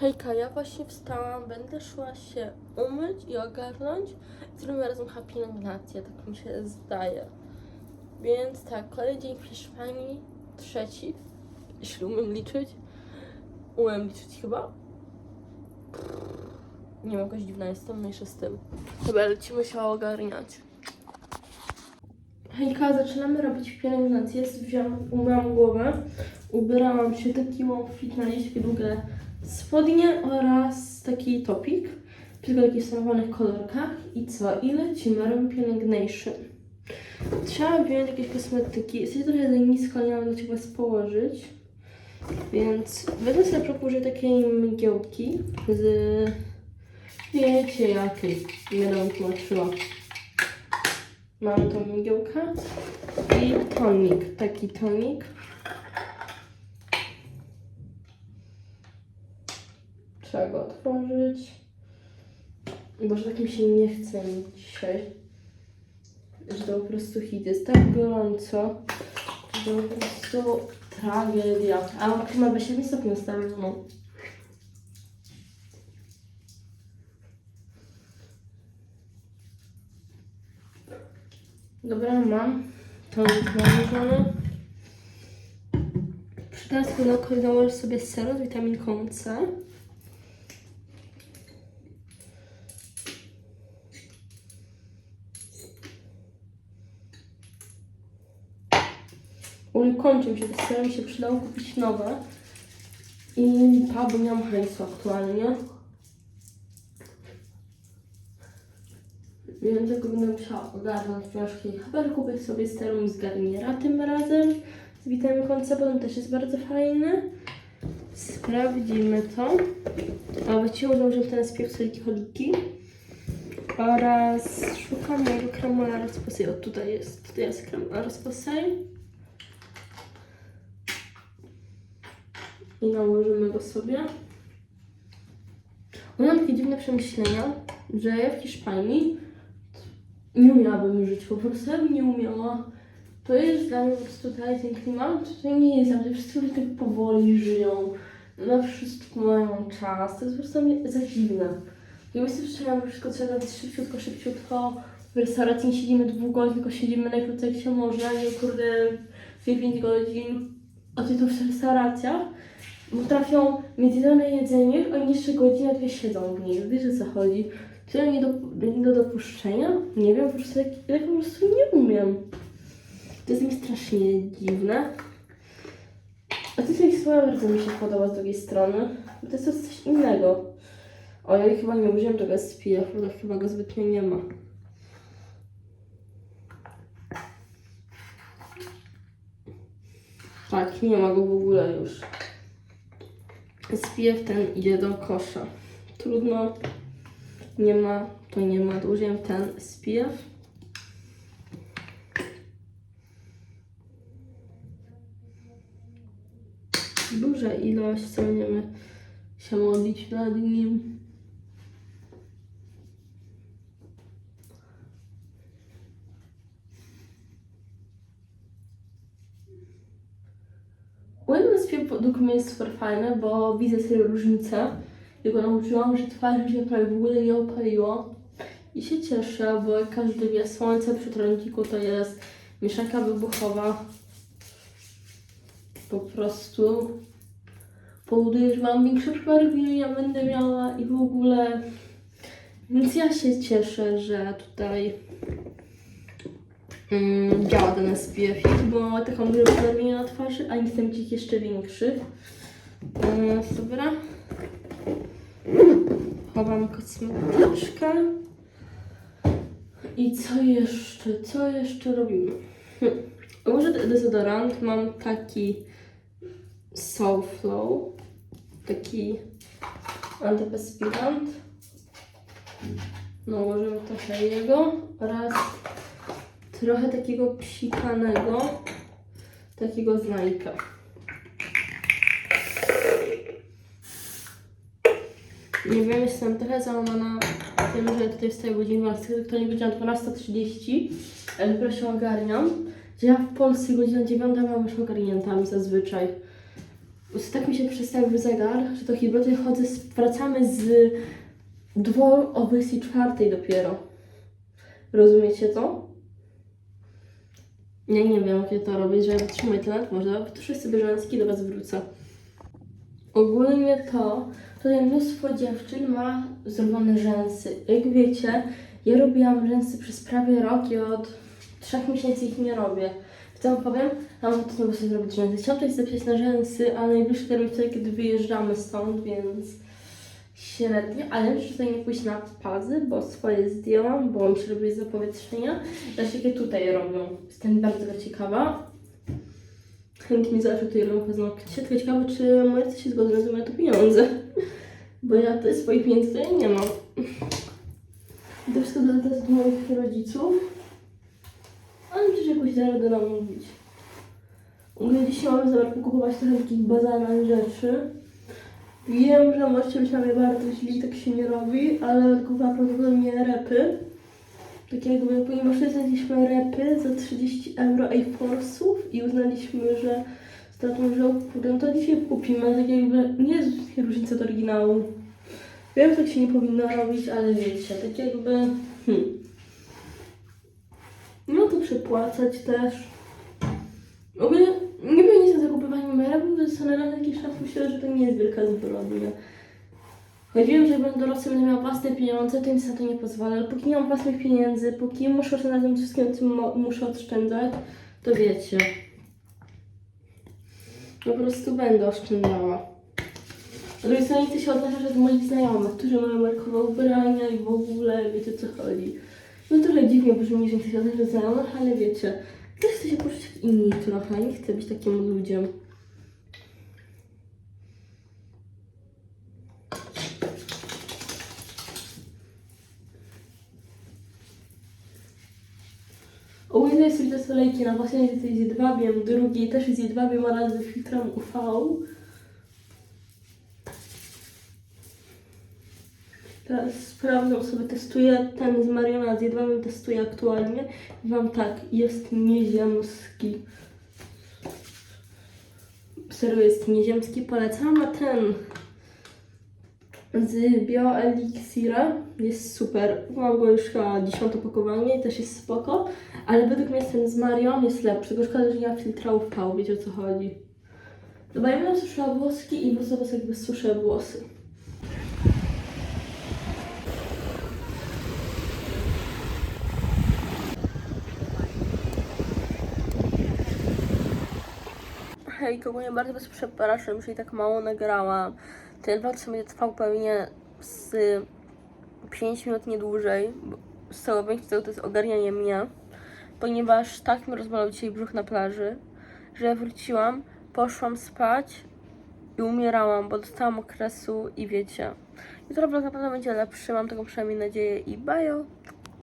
Hejka, ja właśnie wstałam, będę szła się umyć i ogarnąć. Zrobimy razem pielęgnację, tak mi się zdaje. Więc tak, kolejny dzień w Hiszpanii, trzeci, jeśli umiem liczyć. Umiem liczyć chyba. Nie wiem, jakaś dziwna jestem, mniejsza z tym. Dobra, lecimy się ogarniać. Hejka, zaczynamy robić pielęgnację. Wziąłam, umyłam głowę, ubierałam się taki fit na takie długie spodnie oraz taki topik. Tylko w takich stonowanych kolorkach. I co? I lecimy, robimy pielęgnation. Trzeba wziąć jakieś kosmetyki. Jesteś trochę za nisko, nie mam do Ciebie położyć. Więc wezmę sobie proponuję takiej mgiełki z... Wiecie jakiej. Nie będę tłumaczyła. Mam tą mgiełkę i tonik, taki tonik. Trzeba go otworzyć. Boże, tak mi się nie chce dzisiaj. Że to po prostu hit. Jest tak gorąco, że po prostu tragedia. A chyba by się nie stopniu ustawiono. Dobra, mam. Tonik nałożony. Przy teraz pudełko założę sobie serum z witaminką C. Kończą się te serum, mi się przydało kupić nowe. I pa, bo nie mam hajsu aktualnie. Więc tego będę musiała ogarnąć troszkę. Chyba kupię sobie serum z Garniera tym razem. Z bo on też jest bardzo fajny. Sprawdzimy to. A właściwie ułożyłem ten spiew soliki choliki. Oraz szukam mojego kremu na rozposej. O, tutaj jest. Tutaj jest krem na rozposej. I nałożymy go sobie. Mam takie dziwne przemyślenia, że ja w Hiszpanii nie umiałabym żyć, po prostu ja bym nie umiała. To jest dla mnie po prostu tutaj ten klimat, tutaj nie jest, ale wszyscy ludzie tak powoli żyją, na wszystko mają czas, to jest po prostu za dziwne. Jakby sobie że wszystko trzeba szybciutko, szybciutko, w restauracji nie siedzimy godzin, tylko siedzimy najkrócej jak się może, nie kurde 2-5 godzin, a ty to w restauracjach potrafią mieć jedzone jedzenie, oni jeszcze godzinę, dwie siedzą w niej, wiesz o co chodzi. Tyle nie do, nie do dopuszczenia? Nie wiem, po prostu jak, ja po prostu nie umiem. To jest mi strasznie dziwne. A to coś słowa bardzo mi się podoba z drugiej strony, bo to jest coś innego. O, ja chyba nie użyłem tego tak chyba go zbytnio nie ma. Tak, nie ma go w ogóle już. SPF ten idzie kosza. Trudno. Nie ma, to nie ma. Użyłem ten SPF. Duża ilość, co będziemy się modlić nad nim. Według mnie jest super fajne, bo widzę sobie różnicę. Jego nauczyłam, że twarz się prawie w ogóle nie opaliło. I się cieszę, bo jak każdy wie, słońce przy trąciku to jest mieszanka wybuchowa. Po prostu powoduje, że mam większe przebarwienia, będę miała i w ogóle. Więc ja się cieszę, że tutaj mm, działa ten SPF, bo ma taką dużą przebarwienia na twarzy, a nie chcę mieć ich jeszcze większych. Mm, dobra. Chowam kosmetyczkę. I co jeszcze? Co jeszcze robimy? Hm. Może dezodorant. Mam taki Soulflow. Taki antyperspirant. Nałożymy trochę jego oraz trochę takiego psikanego, takiego z Nike. Nie wiem, jestem trochę załamana tym, że tutaj wstaję o godzinie 12, to nie godzina 12.30, ale dopiero się ogarniam. Ja w Polsce godzina 9 mam już ogarnięta zazwyczaj. tak mi się przestawił zegar, że to chyba tutaj chodzę, wracamy z dworu o 24 dopiero. Rozumiecie to? Ja nie wiem, ja to robię, że ja wytrzymuję ten może wytuszę sobie rzęski do Was wrócę. Ogólnie to, tutaj mnóstwo dziewczyn ma zrobione rzęsy. Jak wiecie, ja robiłam rzęsy przez prawie rok i od trzech miesięcy ich nie robię. Co wam powiem? Mam to sobie zrobić rzęsy. Chciałam coś zapisać na rzęsy, ale najbliższy termin wtedy, kiedy wyjeżdżamy stąd, więc średnio, ale muszę tutaj nie pójść na pazy, bo swoje zdjęłam, bo mi się robi zapowietrzenia. Jakie tutaj robią. Jestem bardzo ciekawa. Chętnie zawsze tutaj robią paznokcie. Tylko ciekawe, czy moje się zgodzą na to pieniądze. Bo ja tutaj swoich pieniędzy tutaj nie mam. To wszystko do, do moich rodziców. Ale przecież jakoś da radę namówić. Ogólnie dzisiaj mamy zamiar kupować trochę takich bazarnych rzeczy. Wiem, że na mnie bardzo źli, tak się nie robi, ale kupiłam prawdopodobnie repy. Tak jakby, ponieważ znaleźliśmy repy za 30 euro A-Force'ów i uznaliśmy, że stratą, że kurde, to dzisiaj kupimy, tak jakby nie jest różnica od oryginału. Wiem, że tak się nie powinno robić, ale wiecie, tak jakby, hmm. No to przepłacać też. W nie wiem nic zakupywaniu mera, zastanawiam się jakiś czas myślę, że to nie jest wielka zbrodnia. Choć wiem, że będę dorosły, będę miała własne pieniądze, to mi na to nie pozwala, ale póki nie mam własnych pieniędzy, póki muszę oszczędzać tym wszystkim, mo- muszę oszczędzać, to wiecie. Po prostu będę oszczędzała. A drugiej strony chcę się odnaleźć od moich znajomych, którzy mają markowe ubrania i w ogóle wiecie co chodzi. No trochę dziwnie brzmi, że chcę się odnaleźć od znajomych, ale wiecie, też chcę się poczuć jak inni trochę, nie chcę być takim ludziem. Ogólnie jest te solejki na basenie z jedwabiem, drugi też jest jedwabiem oraz z filtrem UV. Teraz sprawdzam sobie, testuję ten z Mariona z jedwabiem, testuję aktualnie. I wam tak, jest nieziemski. Serio jest nieziemski, polecam, a ten z BioElixira jest super. Mam go już chyba dziesiąte pakowanie i też jest spoko, ale według mnie ten z Marion jest lepszy, tylko szkoda, że nie ma filtra UV, wiecie o co chodzi. Dobra, ja bym suszyła włoski i sobie jakby suszę włosy. Hej, ogólnie bardzo was przepraszam, że i tak mało nagrałam. Ten vlog sobie trwał pewnie z 5 minut, nie dłużej. bo Z całego to jest ogarnianie mnie. Ponieważ tak mi rozbolał dzisiaj brzuch na plaży, że wróciłam, poszłam spać i umierałam, bo dostałam okresu i wiecie. Jutro vlog na pewno będzie lepszy, mam taką przynajmniej nadzieję i bye!